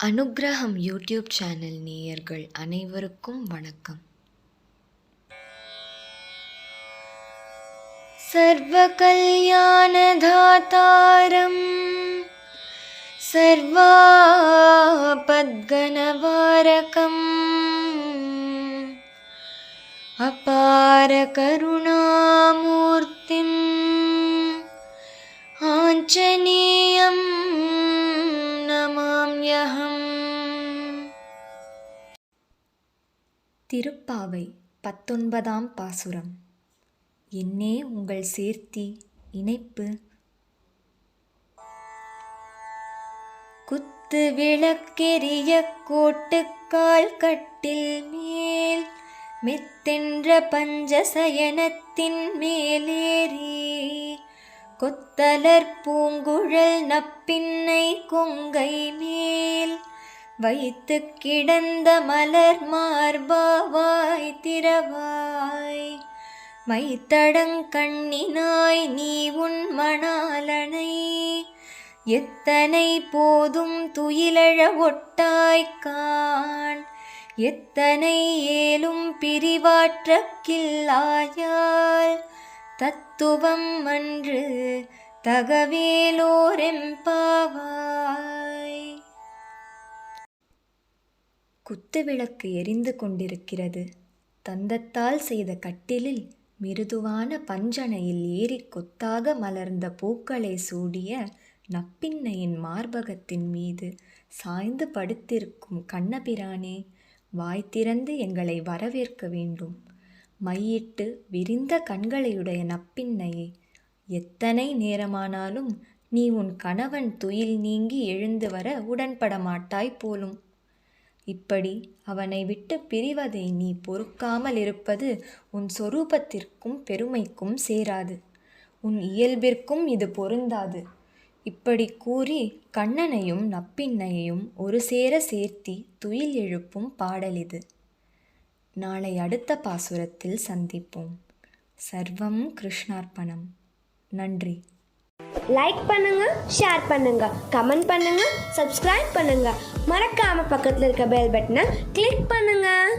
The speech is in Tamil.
அனுக்கிரகம் யூடியூப் சேனல் நேயர்கள் அனைவருக்கும் வணக்கம். சர்வகல்யாணதாத்தாரம் சர்வாபத்கணவாரகம் அபார கருணா திருப்பாவை பத்தொன்பதாம் பாசுரம். என்னே உங்கள் சேர்த்தி இணைப்பு. குத்து விளக்கெரிய கோட்டுக்கால் கட்டில் மேல் மெத்தென்ற பஞ்சசயனத்தின் மேலேறி கொத்தலர் பூங்குழல் நப்பின்னை கொங்கை மேல் வைத்து கிடந்த மலர் மார்பாவாய் திரவாய் மைத்தடங்கண்ணினாய் நீ உன் மணாலனை. எத்தனை போதும் துயிலழ ஒட்டாய்க்கான் எத்தனை ஏலும் பிரிவாற்றக்கில்லாயால் தத்துவம் அன்று தகவேலோரெம்பாவாய் குத்துவிளக்கு எரிந்து கொண்டிருக்கிறது. தந்தத்தால் செய்த கட்டிலில் மிருதுவான பஞ்சனையில் ஏறி கொத்தாக மலர்ந்த பூக்களை சூடிய நப்பின்னையின் மார்பகத்தின் மீது சாய்ந்து படுத்திருக்கும் கண்ணபிரானே வாய் திறந்து எங்களை வரவேற்க வேண்டும். மையிட்டு விரிந்த கண்களையுடைய நப்பின்னையே எத்தனை நேரமானாலும் நீ உன் கணவன் துயில் நீங்கி எழுந்து வர உடன்பட மாட்டாய் போலும். இப்படி அவனை விட்டு பிரிவதை நீ பொறுக்காமல் இருப்பது உன் சொரூபத்திற்கும் பெருமைக்கும் சேராது. உன் இயல்பிற்கும் இது பொருந்தாது. இப்படி கூறி கண்ணனையும் நப்பின்னையையும் ஒரு சேர சேர்த்தி துயில் எழுப்பும் பாடலிது நாளை அடுத்த பாசுரத்தில் சந்திப்போம். சர்வம் கிருஷ்ணார்ப்பணம். நன்றி. லைக் பண்ணுங்க ஷேர் பண்ணுங்க கமெண்ட் பண்ணுங்க சப்ஸ்கிரைப் பண்ணுங்க. மறக்காம பக்கத்தில் இருக்க பெல் பட்டனை கிளிக் பண்ணுங்க.